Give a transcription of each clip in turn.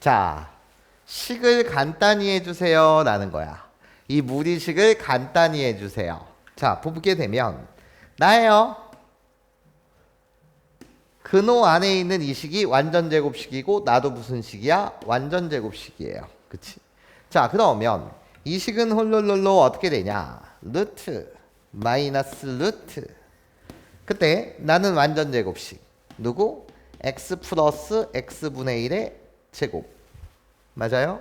자, 식을 간단히 해주세요. 라는 거야. 이 무리식을 간단히 해주세요. 자, 보게 되면, 나예요. 근호 안에 있는 이 식이 완전 제곱식이고, 나도 무슨 식이야? 완전 제곱식이에요. 그치? 자, 그러면, 이 식은 홀롤롤로 어떻게 되냐? 루트, 마이너스 루트. 그때 나는 완전 제곱식. 누구? x 플러스 x분의 1의 제곱. 맞아요?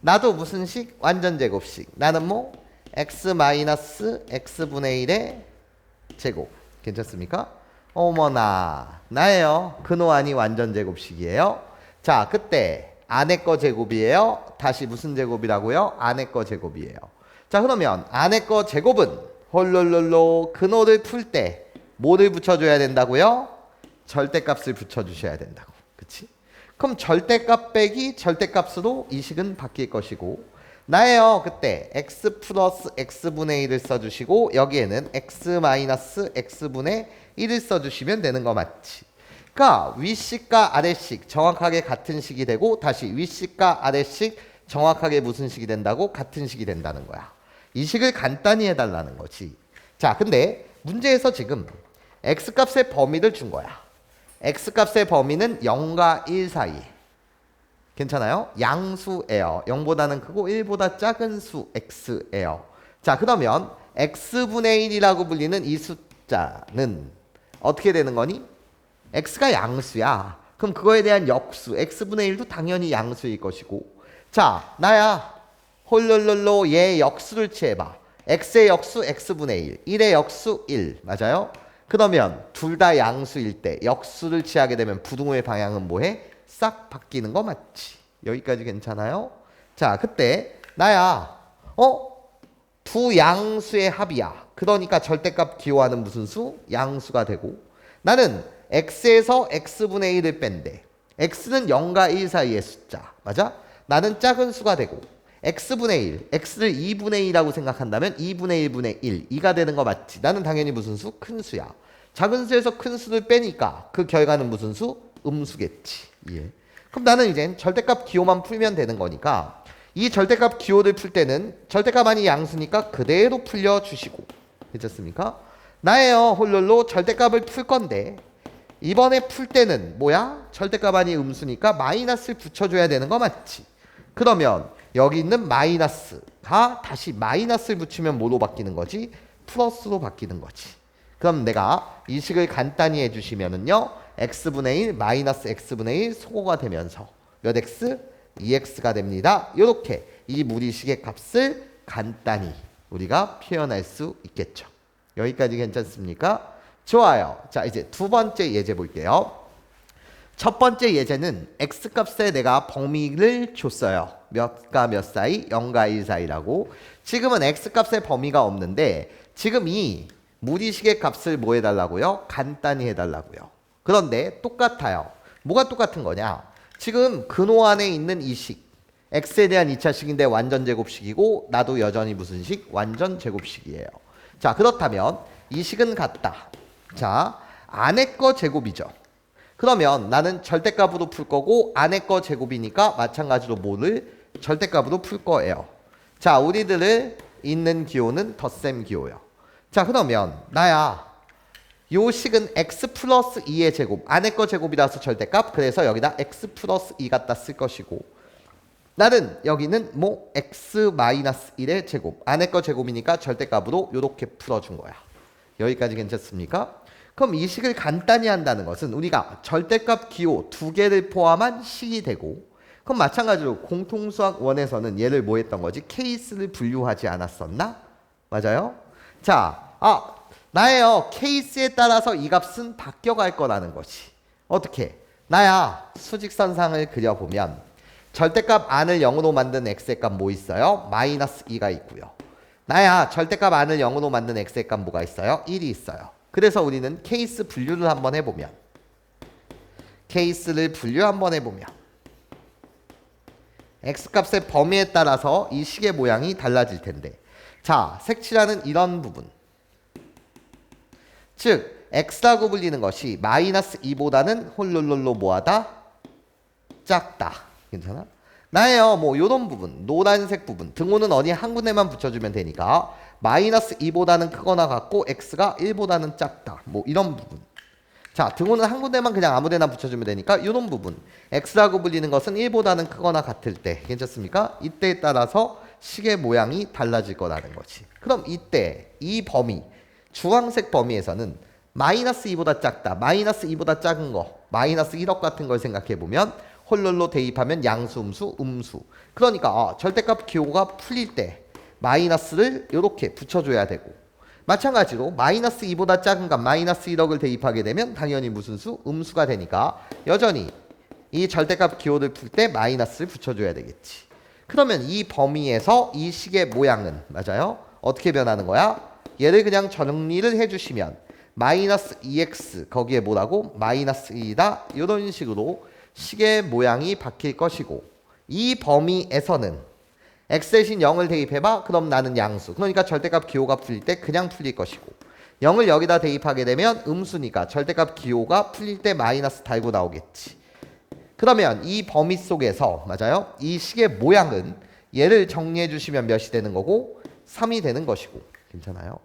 나도 무슨 식? 완전 제곱식. 나는 뭐? x x분의 1의 제곱. 괜찮습니까? 어머나. 나예요. 근호안이 완전 제곱식이에요. 자, 그때 안에 거 제곱이에요. 다시 무슨 제곱이라고요? 안에 거 제곱이에요. 자, 그러면 안에 거 제곱은 홀롤롤로 근호를 풀 때 뭐를 붙여줘야 된다고요? 절대값을 붙여주셔야 된다고. 그럼 절대값 빼기 절대값으로 이 식은 바뀔 것이고 나예요. 그때 x 플러스 x분의 1을 써주시고 여기에는 x 마이너스 x분의 1을 써주시면 되는 거 맞지? 그러니까 윗식과 아래식 정확하게 같은 식이 되고 다시 윗식과 아래식 정확하게 무슨 식이 된다고? 같은 식이 된다는 거야. 이 식을 간단히 해달라는 거지. 자, 근데 문제에서 지금 x값의 범위를 준 거야. X값의 범위는 0과 1 사이. 괜찮아요? 양수예요. 0보다는 크고 1보다 작은 수 x예요. 자, 그러면 x분의 1이라고 불리는 이 숫자는 어떻게 되는 거니? x가 양수야. 그럼 그거에 대한 역수 x분의 1도 당연히 양수일 것이고. 자, 나야. 홀롤롤로 얘 역수를 취해봐. x의 역수 x분의 1, 1의 역수 1. 맞아요? 그러면 둘 다 양수일 때 역수를 취하게 되면 부등호의 방향은 뭐해? 싹 바뀌는 거 맞지? 여기까지 괜찮아요? 자, 그때 나야. 어? 두 양수의 합이야. 그러니까 절대값 기호하는 무슨 수? 양수가 되고 나는 x에서 x분의 1을 뺀대. x는 0과 1 사이의 숫자. 맞아? 나는 작은 수가 되고 x분의 1, x를 2분의 2라고 생각한다면 2분의 1분의 1, 2가 되는 거 맞지? 나는 당연히 무슨 수? 큰 수야. 작은 수에서 큰 수를 빼니까 그 결과는 무슨 수? 음수겠지. 예. 그럼 나는 이제 절대값 기호만 풀면 되는 거니까 이 절대값 기호를 풀 때는 절대값만이 양수니까 그대로 풀려주시고 괜찮습니까? 나예요 홀롤로 절대값을 풀 건데 이번에 풀 때는 뭐야? 절대값만이 음수니까 마이너스를 붙여줘야 되는 거 맞지? 그러면 여기 있는 마이너스가 다시 마이너스를 붙이면 뭐로 바뀌는 거지? 플러스로 바뀌는 거지. 그럼 내가 이 식을 간단히 해주시면은요. x분의 1 마이너스 x분의 1 소거가 되면서 몇 x? 2x가 됩니다. 이렇게 이 무리식의 값을 간단히 우리가 표현할 수 있겠죠. 여기까지 괜찮습니까? 좋아요. 자 이제 두 번째 예제 볼게요. 첫 번째 예제는 x값에 내가 범위를 줬어요. 몇과 몇 사이? 0과 1 사이라고. 지금은 x값의 범위가 없는데 지금 이 무리식의 값을 뭐 해달라고요? 간단히 해달라고요. 그런데 똑같아요. 뭐가 똑같은 거냐? 지금 근호 안에 있는 이 식. x에 대한 2차식인데 완전 제곱식이고 나도 여전히 무슨 식? 완전 제곱식이에요. 자 그렇다면 이 식은 같다. 자 안에 거 제곱이죠. 그러면 나는 절대값으로 풀 거고 안에 거 제곱이니까 마찬가지로 뭐를 절대값으로 풀 거예요. 자, 우리들을 있는 기호는 덧셈 기호요. 자, 그러면 나야 요 식은 x 플러스 2의 제곱 안에 거 제곱이라서 절대값 그래서 여기다 x 플러스 2 갖다 쓸 것이고 나는 여기는 뭐 x 마이너스 1의 제곱 안에 거 제곱이니까 절대값으로 요렇게 풀어준 거야. 여기까지 괜찮습니까? 그럼 이 식을 간단히 한다는 것은 우리가 절대값 기호 두 개를 포함한 식이 되고 그럼 마찬가지로 공통수학 원에서는 얘를 뭐 했던 거지? 케이스를 분류하지 않았었나? 맞아요? 자, 아, 나예요. 케이스에 따라서 이 값은 바뀌어갈 거라는 것이. 어떻게? 나야. 수직선상을 그려보면 절대값 안을 0으로 만든 x의 값 뭐 있어요? 마이너스 2가 있고요. 나야. 절대값 안을 0으로 만든 x의 값 뭐가 있어요? 1이 있어요. 그래서 우리는 케이스 분류를 한번 해보면 케이스를 분류 한번 해보면 x값의 범위에 따라서 이 식의 모양이 달라질 텐데 자 색칠하는 이런 부분 즉 x라고 불리는 것이 마이너스 2보다는 홀롤롤로 뭐하다? 작다 괜찮아? 나예요. 뭐 요런 부분, 노란색 부분, 등호는 어디 한 군데만 붙여주면 되니까 마이너스 2보다는 크거나 같고 x가 1보다는 작다. 뭐 이런 부분. 자, 등호는 한 군데만 그냥 아무데나 붙여주면 되니까 이런 부분. x라고 불리는 것은 1보다는 크거나 같을 때 괜찮습니까? 이때에 따라서 식의 모양이 달라질 거라는 거지. 그럼 이때 이 범위, 주황색 범위에서는 마이너스 2보다 작다, 마이너스 2보다 작은 거, 마이너스 1억 같은 걸 생각해 보면 홀롤로 대입하면 양수, 음수, 음수. 그러니까 아, 절대값 기호가 풀릴 때 마이너스를 이렇게 붙여줘야 되고 마찬가지로 마이너스 2보다 작은 값 마이너스 1억을 대입하게 되면 당연히 무슨 수? 음수가 되니까 여전히 이 절대값 기호를 풀 때 마이너스를 붙여줘야 되겠지. 그러면 이 범위에서 이 식의 모양은 맞아요? 어떻게 변하는 거야? 얘를 그냥 정리를 해주시면 마이너스 2x 거기에 뭐라고? 마이너스 2다 이런 식으로 식의 모양이 바뀔 것이고 이 범위에서는 x 대신 0을 대입해봐. 그럼 나는 양수. 그러니까 절대값 기호가 풀릴 때 그냥 풀릴 것이고 0을 여기다 대입하게 되면 음수니까 절대값 기호가 풀릴 때 마이너스 달고 나오겠지. 그러면 이 범위 속에서 맞아요? 이 식의 모양은 얘를 정리해 주시면 몇이 되는 거고? 3이 되는 것이고. 괜찮아요?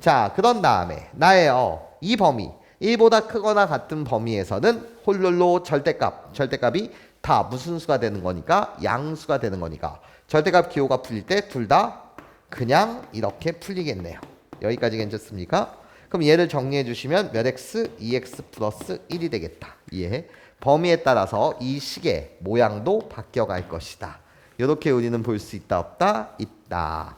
자 그런 다음에 나예요. 이 범위 1보다 크거나 같은 범위에서는 홀롤로 절대값 절대값이 다 무슨 수가 되는 거니까? 양수가 되는 거니까. 절대값 기호가 풀릴 때 둘 다 그냥 이렇게 풀리겠네요. 여기까지 괜찮습니까? 그럼 얘를 정리해 주시면 몇 x 2x 플러스 1이 되겠다. 이해. 범위에 따라서 이 식의 모양도 바뀌어 갈 것이다. 이렇게 우리는 볼 수 있다 없다? 있다